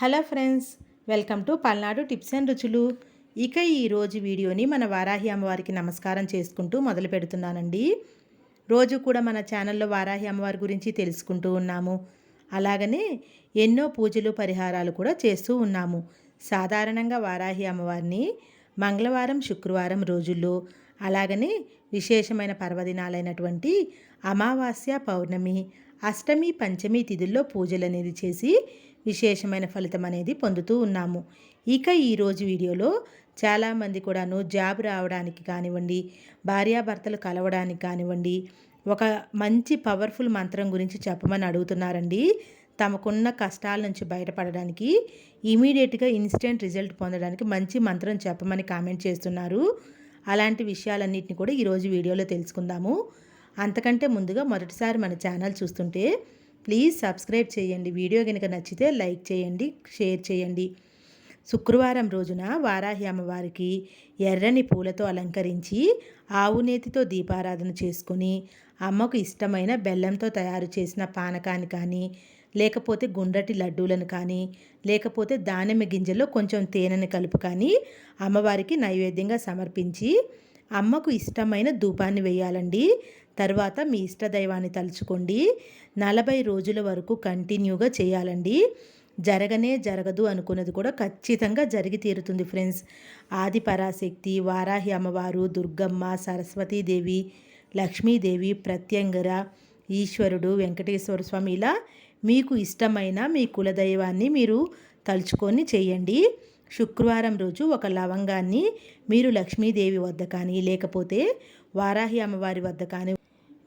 Hello friends welcome to Palnadu tips and రుచులు. ఇక ఈరోజు వీడియోని మన వారాహి అమ్మవారికి నమస్కారం చేసుకుంటూ మొదలు పెడుతున్నానండి. రోజు కూడా మన ఛానల్లో వారాహి అమ్మవారి గురించి తెలుసుకుంటూ ఉన్నాము. అలాగనే ఎన్నో పూజలు పరిహారాలు కూడా చేస్తూ ఉన్నాము. సాధారణంగా వారాహి అమ్మవారిని మంగళవారం శుక్రవారం రోజుల్లో అలాగనే విశేషమైన పర్వదినాలైనటువంటి అమావాస్య పౌర్ణమి అష్టమి పంచమి తిథుల్లో పూజలు అనేది చేసి విశేషమైన ఫలితం అనేది పొందుతూ ఉన్నాము. ఇక ఈరోజు వీడియోలో చాలామంది కూడాను జాబ్ రావడానికి కానివ్వండి భార్యాభర్తలు కలవడానికి కానివ్వండి ఒక మంచి పవర్ఫుల్ మంత్రం గురించి చెప్పమని అడుగుతున్నారండి. తమకున్న కష్టాల నుంచి బయటపడడానికి ఇమీడియట్గా ఇన్స్టెంట్ రిజల్ట్ పొందడానికి మంచి మంత్రం చెప్పమని కామెంట్ చేస్తున్నారు. అలాంటి విషయాలన్నింటినీ కూడా ఈరోజు వీడియోలో తెలుసుకుందాము. అంతకంటే ముందుగా మొదటిసారి మన ఛానల్ చూస్తుంటే ప్లీజ్ సబ్స్క్రైబ్ చేయండి. వీడియో కనుక నచ్చితే లైక్ చేయండి షేర్ చేయండి. శుక్రవారం రోజున వారాహి అమ్మవారికి ఎర్రని పూలతో అలంకరించి ఆవు నేతితో దీపారాధన చేసుకుని అమ్మకు ఇష్టమైన బెల్లంతో తయారు చేసిన పానకాన్ని కానీ లేకపోతే గుండ్రటి లడ్డూలను కానీ లేకపోతే దానిమ్మ గింజల్లో కొంచెం తేనెను కలుపు కానీ అమ్మవారికి నైవేద్యంగా సమర్పించి అమ్మకు ఇష్టమైన ధూపాన్ని వేయాలండి. తర్వాత మీ ఇష్టదైవాన్ని తలుచుకోండి. నలభై రోజుల వరకు కంటిన్యూగా చేయాలండి. జరగనే జరగదు అనుకున్నది కూడా ఖచ్చితంగా జరిగి తీరుతుంది ఫ్రెండ్స్. ఆది పరాశక్తి వారాహి అమ్మవారు దుర్గమ్మ సరస్వతీదేవి లక్ష్మీదేవి ప్రత్యంగర ఈశ్వరుడు వెంకటేశ్వర స్వామి ఇలా మీకు ఇష్టమైన మీ కులదైవాన్ని మీరు తలుచుకొని చేయండి. శుక్రవారం రోజు ఒక లవంగాన్ని మీరు లక్ష్మీదేవి వద్ద కానీ లేకపోతే వారాహి అమ్మవారి వద్ద కానీ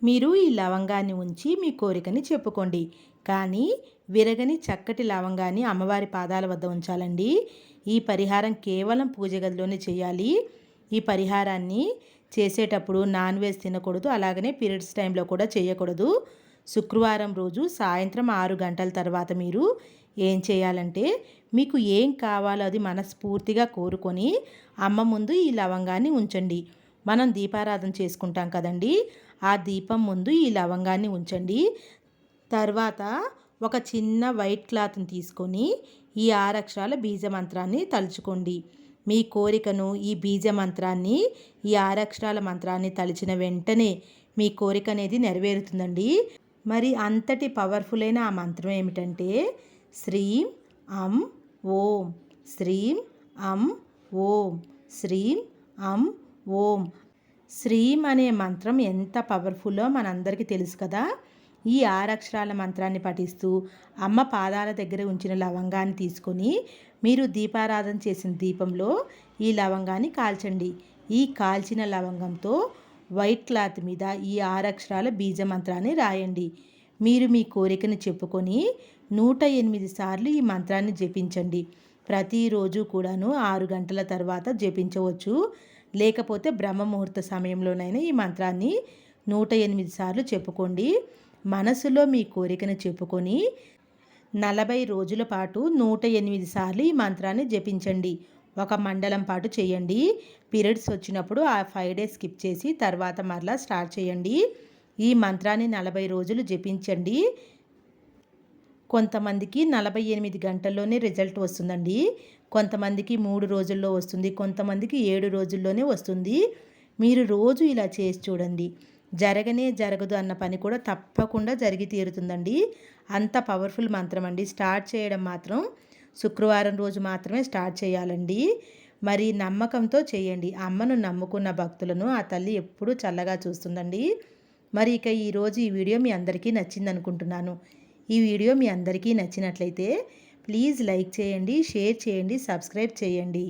మీరు ఈ లవంగాన్ని ఉంచి మీ కోరికని చెప్పుకోండి. కానీ విరగని చక్కటి లవంగాన్ని అమ్మవారి పాదాల వద్ద ఉంచాలండి. ఈ పరిహారం కేవలం పూజ గదిలోనే చేయాలి. ఈ పరిహారాన్ని చేసేటప్పుడు నాన్ వెజ్ తినకూడదు అలాగనే పీరియడ్స్ టైంలో కూడా చేయకూడదు. శుక్రవారం రోజు సాయంత్రం ఆరు గంటల తర్వాత మీరు ఏం చేయాలంటే మీకు ఏం కావాలో అది మనస్ఫూర్తిగా కోరుకొని అమ్మ ముందు ఈ లవంగాన్ని ఉంచండి. మనం దీపారాధన చేసుకుంటాం కదండి ఆ దీపం ముందు ఈ లవంగాన్ని ఉంచండి. తర్వాత ఒక చిన్న వైట్ క్లాత్ని తీసుకొని ఈ ఆరక్షరాల బీజ మంత్రాన్ని తలుచుకోండి. మీ కోరికను ఈ బీజ మంత్రాన్ని ఈ ఆరక్షరాల మంత్రాన్ని తలిచిన వెంటనే మీ కోరిక అనేది నెరవేరుతుందండి. మరి అంతటి పవర్ఫుల్ అయిన ఆ మంత్రం ఏమిటంటే శ్రీం అం ఓం. శ్రీం అం ఓం. శ్రీం అం ఓం. శ్రీం అనే మంత్రం ఎంత పవర్ఫుల్లో మనందరికీ తెలుసు కదా? ఈ ఆరక్షరాల మంత్రాన్ని పఠిస్తూ అమ్మ పాదాల దగ్గర ఉంచిన లవంగాన్ని తీసుకొని మీరు దీపారాధన చేసిన దీపంలో ఈ లవంగాన్ని కాల్చండి. ఈ కాల్చిన లవంగంతో వైట్ క్లాత్ మీద ఈ ఆరక్షరాల బీజ మంత్రాన్ని రాయండి. మీరు మీ కోరికను చెప్పుకొని నూట ఎనిమిది సార్లు ఈ మంత్రాన్ని జపించండి. ప్రతిరోజు కూడాను ఆరు గంటల తర్వాత జపించవచ్చు. లేకపోతే బ్రహ్మముహూర్త సమయంలోనైనా ఈ మంత్రాన్ని నూట ఎనిమిది సార్లు చెప్పుకోండి. మనసులో మీ కోరికను చెప్పుకొని నలభై రోజుల పాటు నూట ఎనిమిది సార్లు ఈ మంత్రాన్ని జపించండి. ఒక మండలం పాటు చేయండి. పీరియడ్స్ వచ్చినప్పుడు ఆ ఫైవ్ డేస్ స్కిప్ చేసి తర్వాత మరలా స్టార్ట్ చేయండి. ఈ మంత్రాన్ని నలభై రోజులు జపించండి. కొంతమందికి నలభై ఎనిమిది గంటల్లోనే రిజల్ట్ వస్తుందండి. కొంతమందికి మూడు రోజుల్లో వస్తుంది కొంతమందికి ఏడు రోజుల్లోనే వస్తుంది. మీరు రోజు ఇలా చేసి చూడండి. జరగనే జరగదు అన్న పని కూడా తప్పకుండా జరిగి తీరుతుందండి. అంత పవర్ఫుల్ మంత్రం అండి. స్టార్ట్ చేయడం మాత్రం శుక్రవారం రోజు మాత్రమే స్టార్ట్ చేయాలండి. మరి నమ్మకంతో చేయండి. అమ్మను నమ్ముకున్న భక్తులను ఆ తల్లి ఎప్పుడూ చల్లగా చూస్తుందండి. మరి ఇక ఈరోజు ఈ వీడియో మీ అందరికీ నచ్చింది అనుకుంటున్నాను ఈ వీడియో మీ అందరికీ నచ్చినట్లయితే ప్లీజ్ లైక్ చేయండి షేర్ చేయండి సబ్స్క్రైబ్ చేయండి.